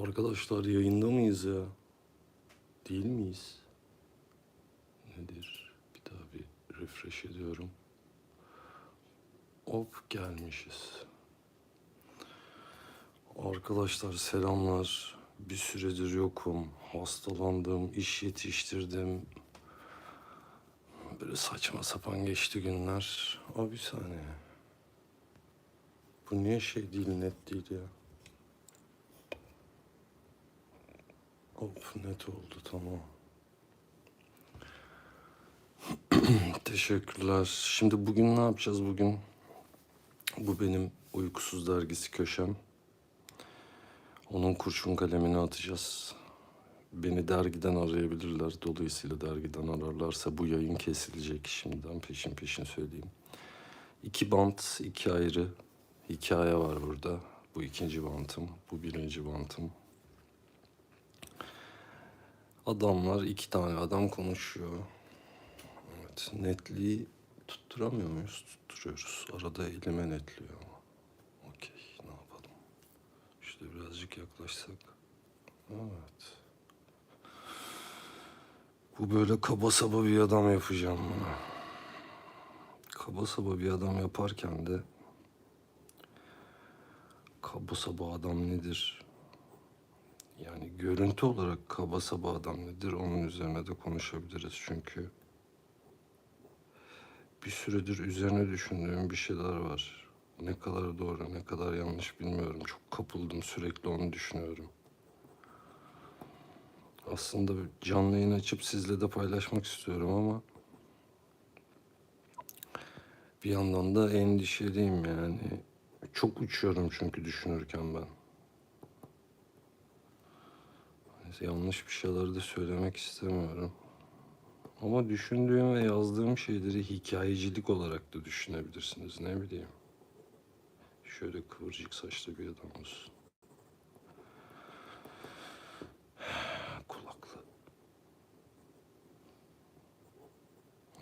Arkadaşlar yayında mıyız ya? Değil miyiz? Nedir? Bir daha bir refresh ediyorum. Hop gelmişiz. Arkadaşlar selamlar. Bir süredir yokum. Hastalandım, iş yetiştirdim. Böyle saçma sapan geçti günler. Abi bir saniye. Bu niye şey değil, net değil ya? Hop net oldu tamam. Teşekkürler. Şimdi bugün ne yapacağız bugün? Bu benim uykusuz dergisi köşem. Onun kurşun kalemini atacağız. Beni dergiden arayabilirler. Dolayısıyla dergiden ararlarsa bu yayın kesilecek şimdiden peşin peşin söyleyeyim. İki bant, iki ayrı hikaye var burada. Bu ikinci bantım, bu birinci bantım. Adamlar, iki tane adam konuşuyor. Evet, netliği tutturamıyor muyuz? Tutturuyoruz. Arada elime netliyor ama. Okey, ne yapalım? İşte birazcık yaklaşsak. Evet. Bu böyle kaba saba bir adam yapacağım bunu. Kaba saba bir adam yaparken de kaba saba adam nedir? Yani görüntü olarak kaba saba adam nedir? Onun üzerine de konuşabiliriz çünkü bir süredir üzerine düşündüğüm bir şeyler var. Ne kadar doğru, ne kadar yanlış bilmiyorum. Çok kapıldım, sürekli onu düşünüyorum. Aslında canlı yayın açıp sizle de paylaşmak istiyorum ama bir yandan da endişeliyim yani. Çok uçuyorum çünkü düşünürken ben. Neyse, yanlış bir şeyler de söylemek istemiyorum. Ama düşündüğüm ve yazdığım şeyleri hikayecilik olarak da düşünebilirsiniz. Ne bileyim. Şöyle kıvırcık saçlı bir adam olsun. Kulaklı.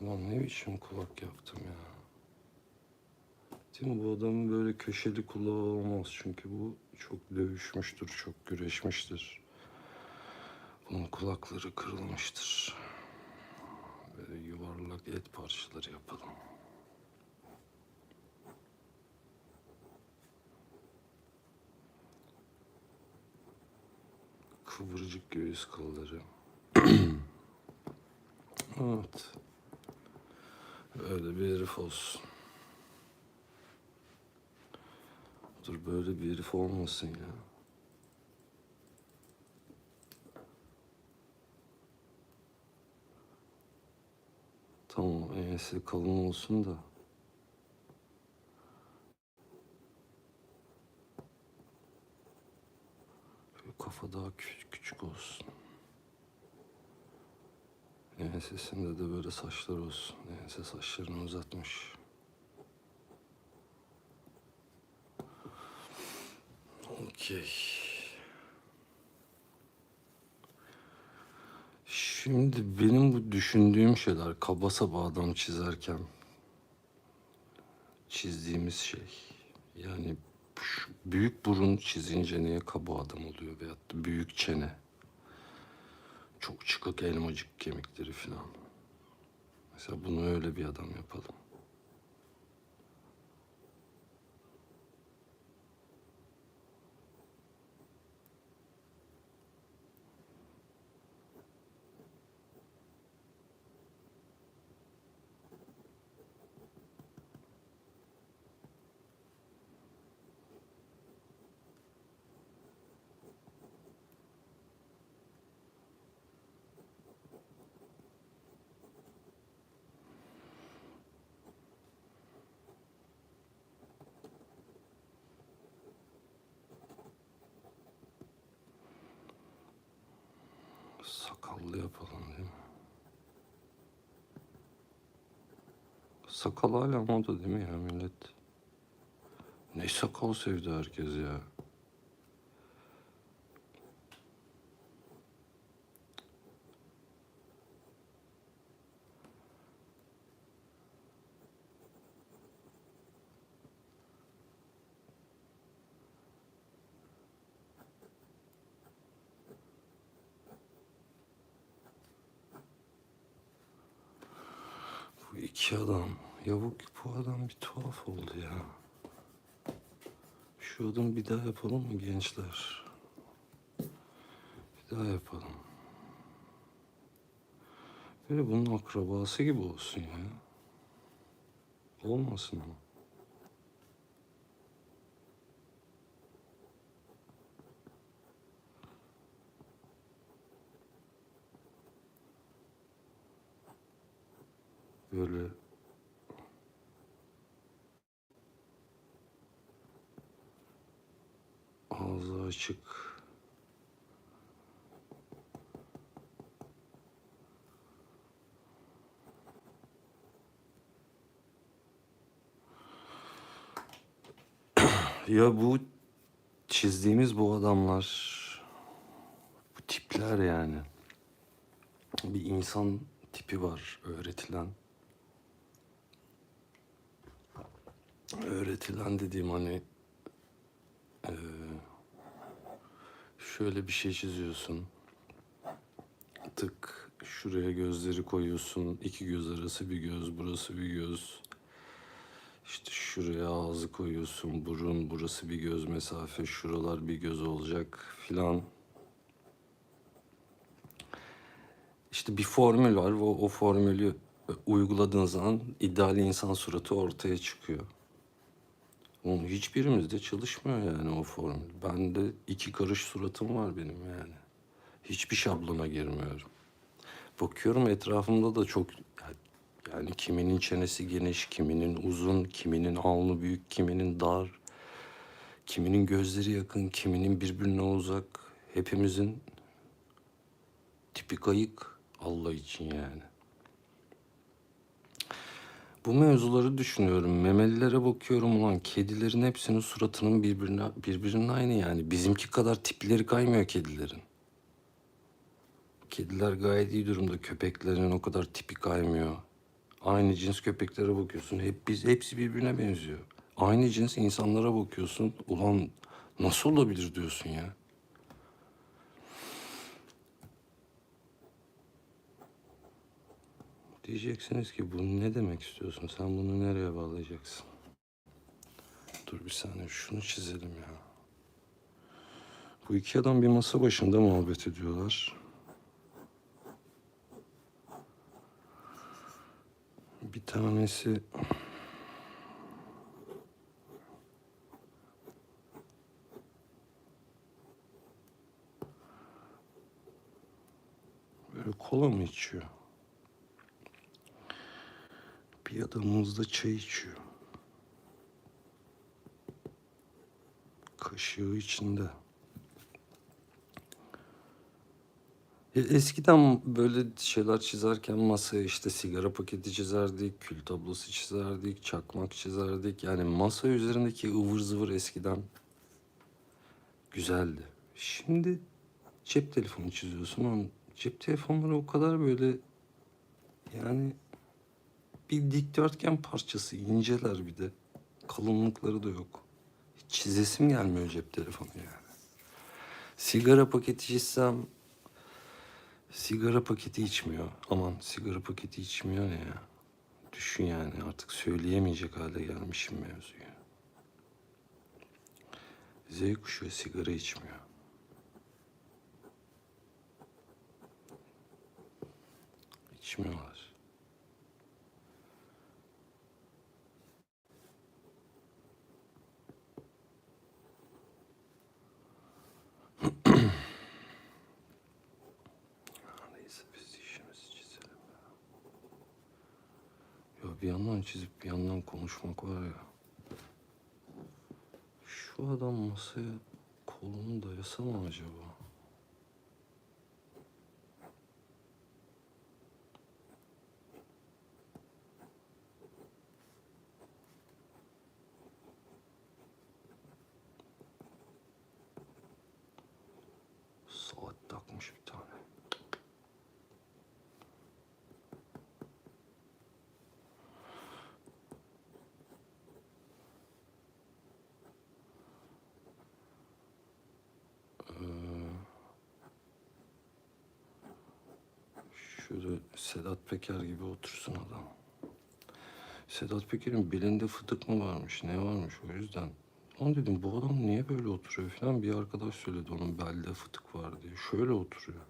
Ulan ne biçim kulak yaptım ya. Değil mi? Bu adamın böyle köşeli kulağı olmaz. Çünkü bu çok dövüşmüştür, çok güreşmiştir. Bunun kulakları kırılmıştır. Böyle yuvarlak et parçaları yapalım. Kıvırcık göğüs kılları. evet. Öyle bir herif olsun. Dur böyle bir herif olmasın ya. Ense kalın olsun da. Kafa daha küçük, küçük olsun. Ensesinde de böyle saçlar olsun. Ense saçlarını uzatmış. Okey. Şimdi benim bu düşündüğüm şeyler kaba saba adam çizerken çizdiğimiz şey. Yani büyük burun çizince niye kaba adam oluyor veyahut da büyük çene. Çok çıkık elmacık kemikleri falan. Mesela bunu öyle bir adam yapalım. Sakallı yapalım değil mi? Sakal hala moda değil mi ya millet? Ne sakal sevdi herkes ya. iki adam. Ya bu, bu adam bir tuhaf oldu ya. Şu adımı bir daha yapalım mı gençler? Bir daha yapalım. Böyle bunun akrabası gibi olsun ya. Olmasın mı? Böyle ağzı açık. Ya bu çizdiğimiz bu adamlar, bu tipler yani. Bir insan tipi var öğretilen. Öğretilen dediğim hani eee, şöyle bir şey çiziyorsun. Tık şuraya gözleri koyuyorsun. iki göz arası bir göz, burası bir göz. İşte şuraya ağzı koyuyorsun, burun, burası bir göz mesafe, şuralar bir göz olacak filan. İşte bir formül var. O, o formülü uyguladığın zaman ideal insan suratı ortaya çıkıyor. Onun hiçbirimizde çalışmıyor yani o formül. Bende iki karış suratım var benim yani. Hiçbir şablona girmiyorum. Bakıyorum etrafımda da çok yani kiminin çenesi geniş, kiminin uzun, kiminin alnı büyük, kiminin dar, kiminin gözleri yakın, kiminin birbirine uzak. Hepimizin tipi kayık Allah için yani. Bu mevzuları düşünüyorum. Memelilere bakıyorum ulan kedilerin hepsinin suratının birbirine birbirinin aynı yani. Bizimki kadar tipleri kaymıyor kedilerin. Kediler gayet iyi durumda. Köpeklerin o kadar tipi kaymıyor. Aynı cins köpeklere bakıyorsun. Hep biz hepsi birbirine benziyor. Aynı cins insanlara bakıyorsun. Ulan nasıl olabilir diyorsun ya. Diyeceksiniz ki bunu ne demek istiyorsun? Sen bunu nereye bağlayacaksın? Dur bir saniye şunu çizelim ya. Bu iki adam bir masa başında muhabbet ediyorlar. Bir tanesi böyle kola mı içiyor? Adamımız da çay içiyor. Kaşığı içinde. Ya eskiden böyle şeyler çizerken masaya işte sigara paketi çizerdik, kül tablosu çizerdik, çakmak çizerdik. Yani masa üzerindeki ıvır zıvır eskiden güzeldi. Şimdi cep telefonu çiziyorsun ama cep telefonları o kadar böyle yani bir dikdörtgen parçası inceler bir de. Kalınlıkları da yok. Hiç çizesim gelmiyor cep telefonu yani. Sigara paketi çizsem sigara paketi içmiyor. Aman sigara paketi içmiyor ne ya. Düşün yani artık söyleyemeyecek hale gelmişim mevzuyu. Z kuşağı sigara içmiyor. İçmiyorlar. Neyse biz işimizi çizelim ya. Ya bir yandan çizip bir yandan konuşmak var ya. Şu adam masaya kolunu dayasa mı acaba? Saat takmış bir tane. Şöyle Sedat Peker gibi otursun adam. Sedat Peker'in belinde fıtık mı varmış, ne varmış o yüzden. Onu dedim bu adam niye böyle oturuyor falan bir arkadaş söyledi onun belde fıtık var diye. Şöyle oturuyor.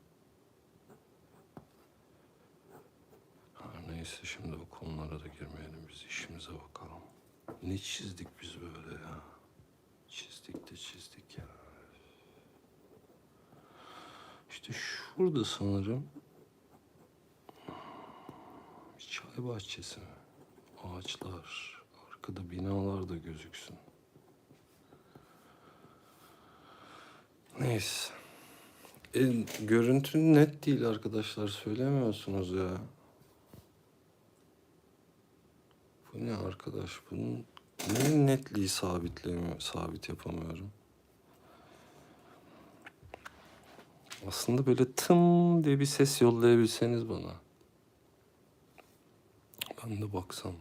Her neyse şimdi o konulara da girmeyelim biz işimize bakalım. Ne çizdik biz böyle ya? Çizdik de çizdik ya. İşte şurada sanırım çay bahçesi? Ağaçlar, arkada binalar da gözüksün. Neyse. E, görüntü net değil arkadaşlar. Söylemiyorsunuz ya. Bu ne arkadaş? Bunun ne netliği sabitleyemiyor, sabit yapamıyorum. Aslında böyle tım diye bir ses yollayabilseniz bana. Ben de baksam.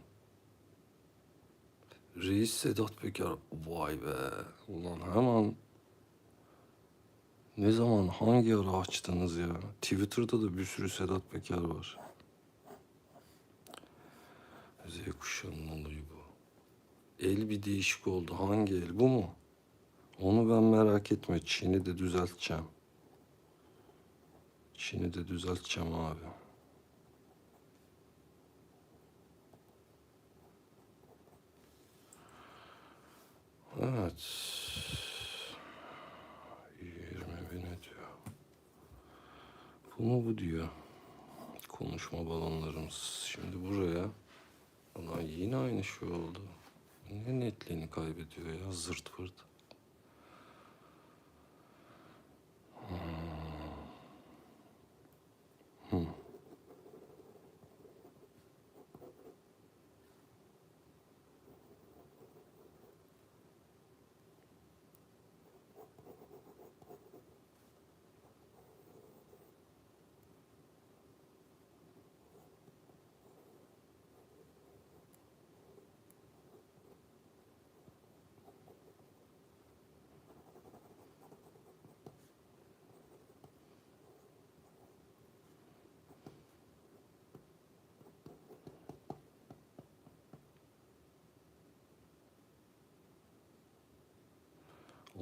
Reis Sedat Peker. Vay be. Ulan hemen ne zaman hangi ara açtınız ya? Twitter'da da bir sürü Sedat Peker var. Z kuşağının olayı bu. El bir değişik oldu. Hangi el? Bu mu? Onu ben merak etme. Çin'i de düzelteceğim. Çin'i de düzelteceğim abi. Evet. 20 bin ediyor. Bu mu bu diyor. Konuşma balonlarımız. Şimdi buraya. Ulan yine aynı şey oldu. Ne netliğini kaybediyor ya zırt pırt.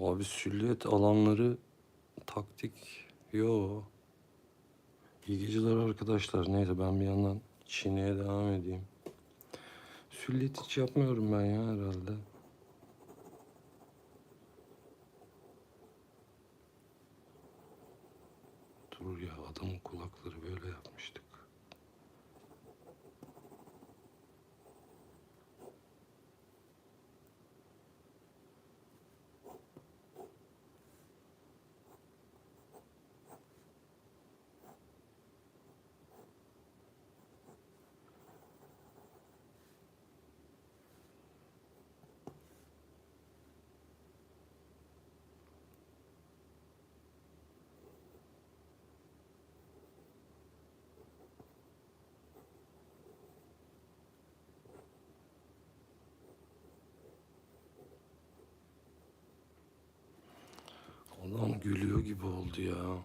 Abi süliyet alanları taktik. Yo. İyi geceler arkadaşlar. Neyse ben bir yandan Çin'e devam edeyim. Süliyet hiç yapmıyorum ben ya herhalde. Dur ya adamın kulakları böyle yapmıştık. Adam gülüyor gibi oldu ya.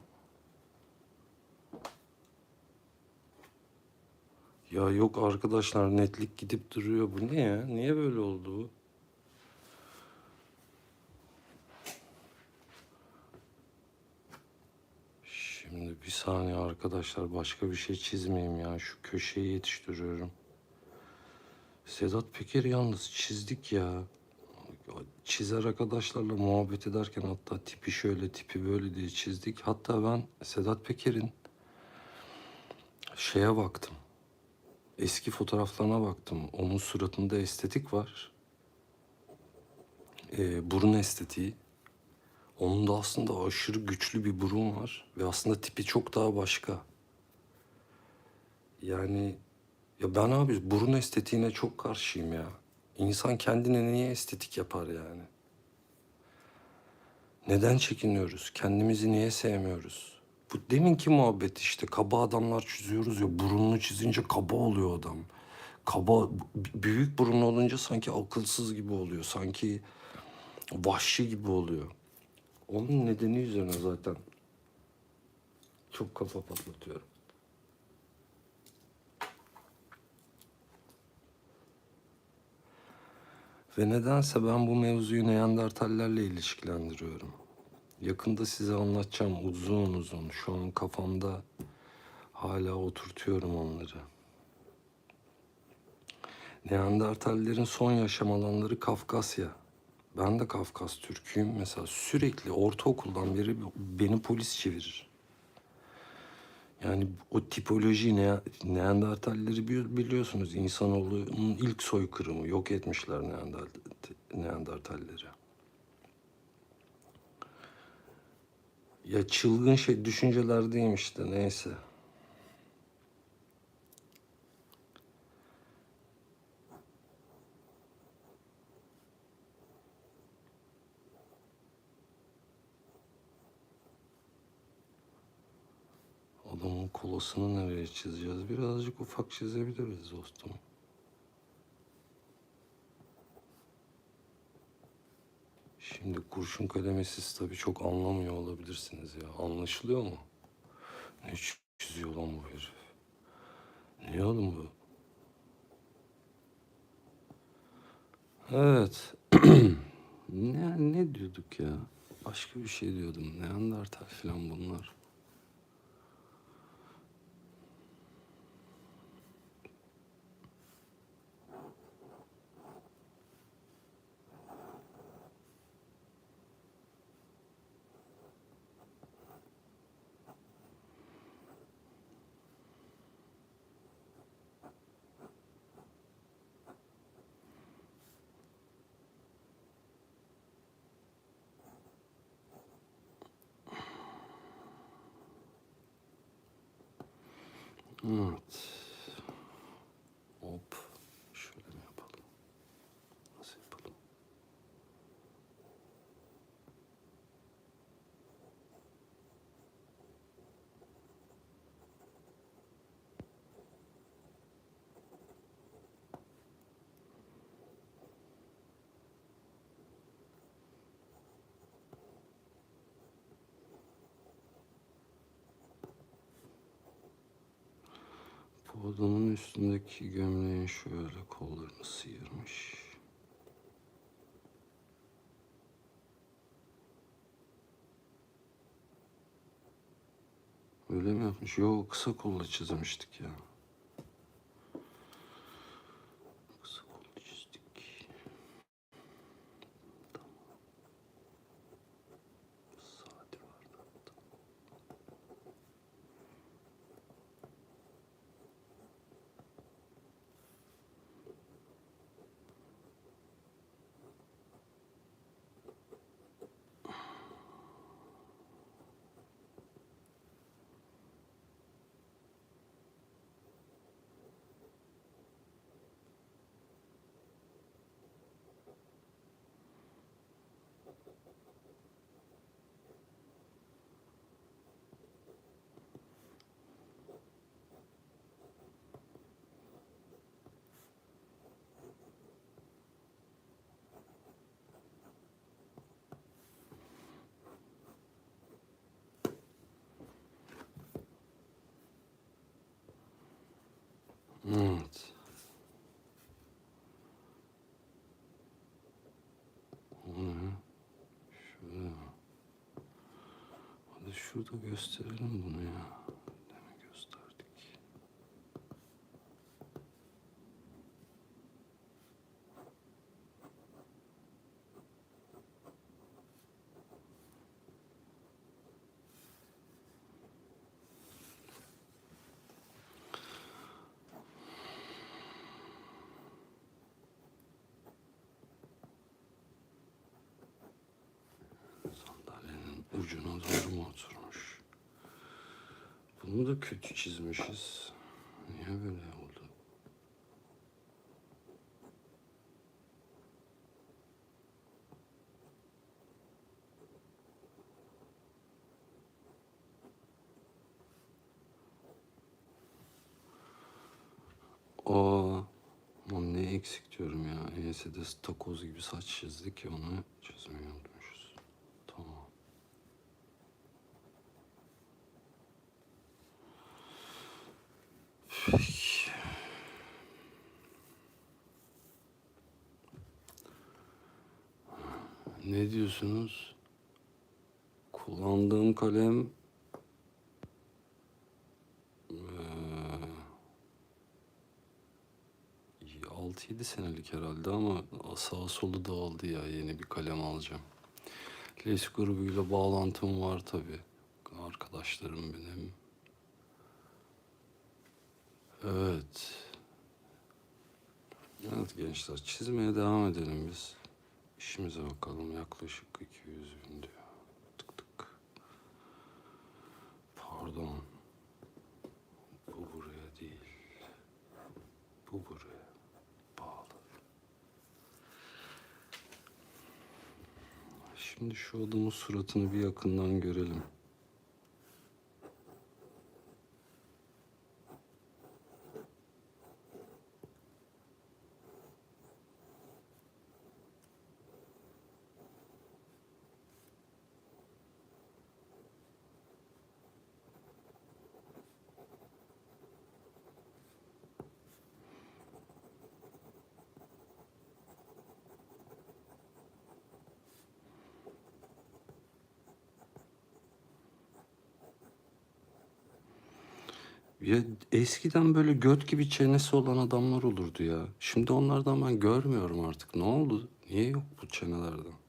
Ya yok arkadaşlar netlik gidip duruyor. Bu ne ya? Niye böyle oldu bu? Şimdi bir saniye arkadaşlar başka bir şey çizmeyeyim ya. Şu köşeyi yetiştiriyorum. Sedat Peker yalnız çizdik ya. Çizer arkadaşlarla muhabbet ederken hatta tipi şöyle tipi böyle diye çizdik. Hatta ben Sedat Peker'in şeye baktım. Eski fotoğraflarına baktım. Onun suratında estetik var. Ee, burun estetiği. Onun da aslında aşırı güçlü bir burun var. Ve aslında tipi çok daha başka. Yani ya ben abi burun estetiğine çok karşıyım ya. İnsan kendine niye estetik yapar yani? Neden çekiniyoruz? Kendimizi niye sevmiyoruz? Bu deminki muhabbet işte. Kaba adamlar çiziyoruz ya. Burununu çizince kaba oluyor adam. Kaba, büyük burunlu olunca sanki akılsız gibi oluyor. Sanki vahşi gibi oluyor. Onun nedeni üzerine zaten çok kafa patlatıyorum. Ve nedense ben bu mevzuyu Neandertallerle ilişkilendiriyorum. Yakında size anlatacağım uzun uzun. Şu an kafamda hala oturtuyorum onları. Neandertallerin son yaşam alanları Kafkasya. Ben de Kafkas Türk'üyüm. Mesela sürekli ortaokuldan beri beni polis çevirir. Yani o tipoloji ne, Neandertalleri bi- biliyorsunuz. İnsanoğlunun ilk soykırımı. Yok etmişler Neandert- Neandertalleri. Ya çılgın şey düşüncelerdeyim işte neyse. Adamın kolasını nereye çizeceğiz? Birazcık ufak çizebiliriz dostum. Şimdi kurşun kalemi siz tabii çok anlamıyor olabilirsiniz ya. Anlaşılıyor mu? Ne çiziyor lan bu herif? Ne oğlum bu? Evet. ne, ne diyorduk ya? Başka bir şey diyordum. Neandertal falan bunlar. Evet. Hop. Şöyle mi yapalım? Nasıl yapalım? Bu adamın üstündeki gömleğin şöyle kollarını sıyırmış. Öyle mi yapmış? Yok kısa kolla çizmiştik ya. Kısa kolla çizdik. Tamam. Saati vardı hatta. Evet. Mi? Hadi şurada gösterelim bunu ya. Doğru mu oturmuş? Bunu da kötü çizmişiz. Niye böyle oldu? Lan ne eksik diyorum ya. EYS'de takoz gibi saç çizdik ya onu unutmuşuz. Tamam. Peki. Ne diyorsunuz? Kullandığım kalem eee, 6-7 senelik herhalde ama sağ solu dağıldı ya yeni bir kalem alacağım. Les grubuyla bağlantım var tabi. Arkadaşlarım benim. Evet. Evet gençler çizmeye devam edelim biz. İşimize bakalım yaklaşık 200 bin diyor. Tık tık. Pardon. Bu buraya değil. Bu buraya bağlı. Şimdi şu adamın suratını bir yakından görelim. Ya eskiden böyle göt gibi çenesi olan adamlar olurdu ya. Şimdi onlardan ben görmüyorum artık. Ne oldu? Niye yok bu çenelerden?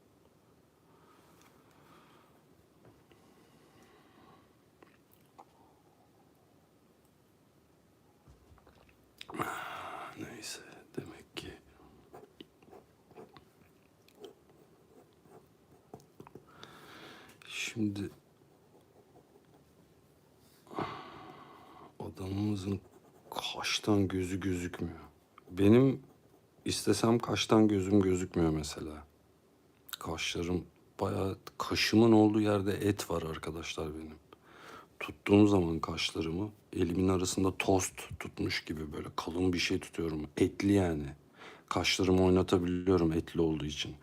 Neyse demek ki şimdi adamımızın kaştan gözü gözükmüyor. Benim istesem kaştan gözüm gözükmüyor mesela. Kaşlarım bayağı kaşımın olduğu yerde et var arkadaşlar benim. Tuttuğum zaman kaşlarımı elimin arasında tost tutmuş gibi böyle kalın bir şey tutuyorum. Etli yani. Kaşlarımı oynatabiliyorum etli olduğu için.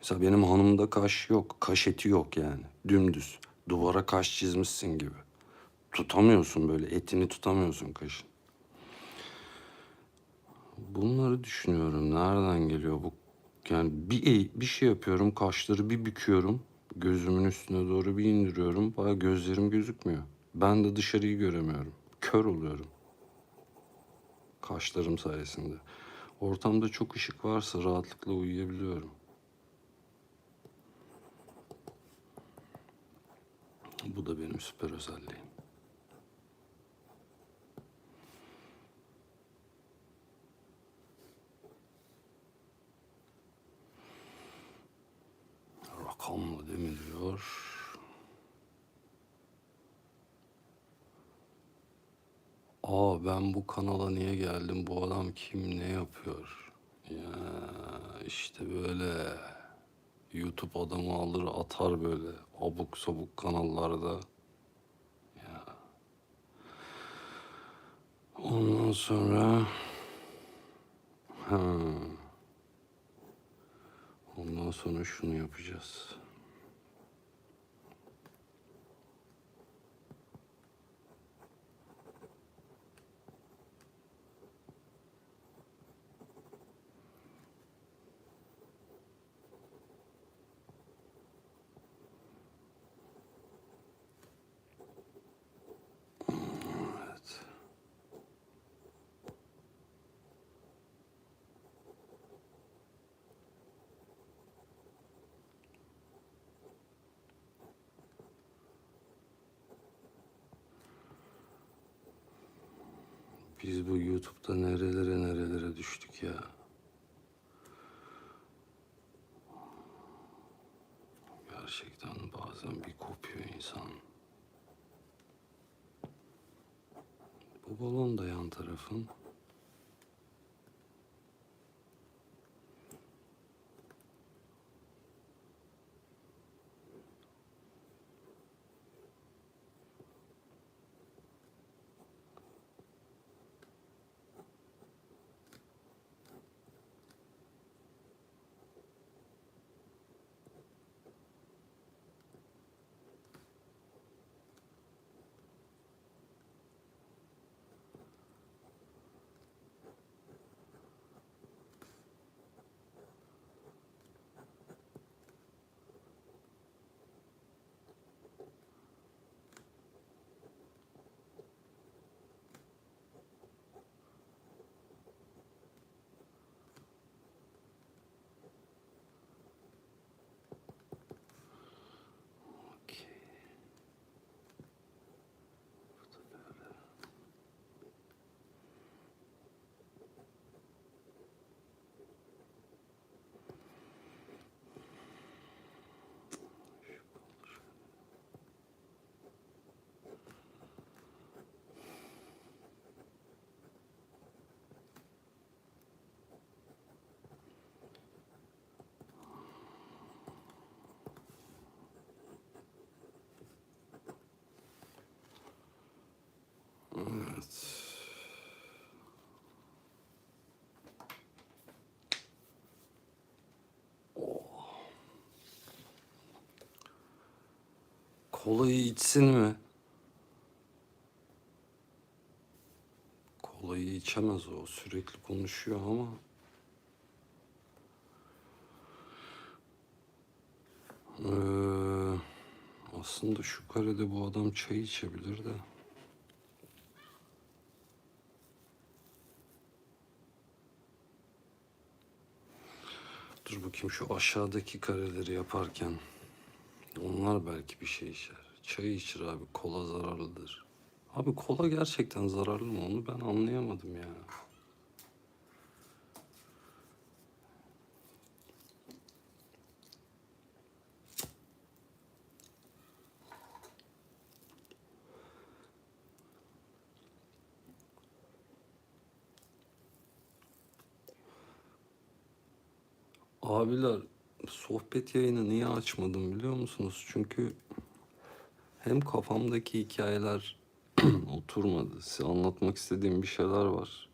Mesela benim hanımda kaş yok. Kaş eti yok yani. Dümdüz. Duvara kaş çizmişsin gibi. Tutamıyorsun böyle. Etini tutamıyorsun kaşın. Bunları düşünüyorum. Nereden geliyor bu? Yani bir, eğ- bir şey yapıyorum. Kaşları bir büküyorum. Gözümün üstüne doğru bir indiriyorum. Baya gözlerim gözükmüyor. Ben de dışarıyı göremiyorum. Kör oluyorum. Kaşlarım sayesinde. Ortamda çok ışık varsa rahatlıkla uyuyabiliyorum. Bu da benim süper özelliğim. Rakamlı değil mi diyor. Aa ben bu kanala niye geldim? Bu adam kim ne yapıyor? Ya işte böyle YouTube adamı alır atar böyle abuk sabuk kanallarda. Ya. Ondan sonra ha. Sonra şunu yapacağız. Evet. Biz bu YouTube'da nerelere nerelere düştük ya. Gerçekten bazen bir kopuyor insan. Bu balon da yan tarafın. Kolayı içsin mi? Kolayı içemez o. Sürekli konuşuyor ama. Ee, aslında şu karede bu adam çay içebilir de. Dur bakayım şu aşağıdaki kareleri yaparken. Onlar belki bir şey içer. Çay içir abi. Kola zararlıdır. Abi kola gerçekten zararlı mı? Onu ben anlayamadım ya. Abiler sohbet yayını niye açmadım biliyor musunuz? Çünkü hem kafamdaki hikayeler oturmadı. Size anlatmak istediğim bir şeyler var.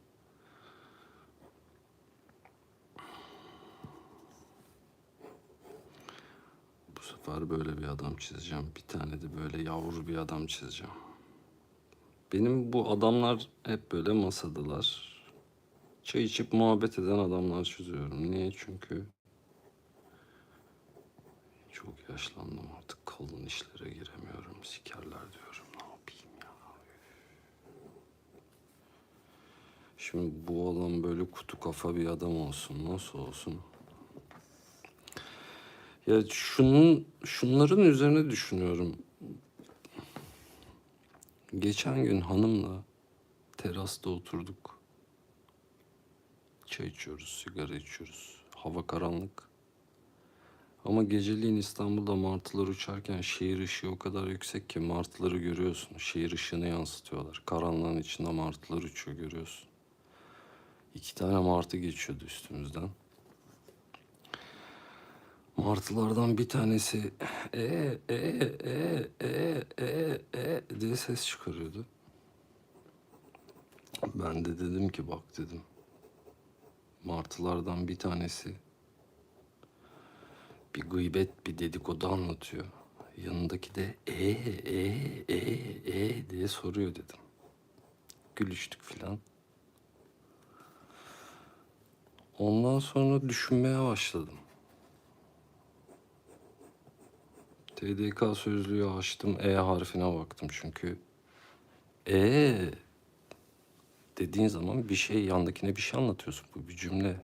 Bu sefer böyle bir adam çizeceğim. Bir tane de böyle yavru bir adam çizeceğim. Benim bu adamlar hep böyle masadalar. Çay içip muhabbet eden adamlar çiziyorum. Niye? Çünkü çok yaşlandım artık kalın işlere giremiyorum. Sikerler diyorum. Ne yapayım ya? Şimdi bu adam böyle kutu kafa bir adam olsun. Nasıl olsun? Ya şunun şunların üzerine düşünüyorum. Geçen gün hanımla terasta oturduk. Çay içiyoruz, sigara içiyoruz. Hava karanlık. Ama geceliğin İstanbul'da martılar uçarken şehir ışığı o kadar yüksek ki martıları görüyorsun. Şehir ışığını yansıtıyorlar. Karanlığın içinde martılar uçuyor görüyorsun. İki tane martı geçiyordu üstümüzden. Martılardan bir tanesi e e e e e e diye ses çıkarıyordu. Ben de dedim ki bak dedim. Martılardan bir tanesi bir gıybet, bir dedikodu anlatıyor. Yanındaki de e e e e diye soruyor dedim. Gülüştük filan. Ondan sonra düşünmeye başladım. TDK sözlüğü açtım, E harfine baktım çünkü E dediğin zaman bir şey yandakine bir şey anlatıyorsun. Bu bir cümle.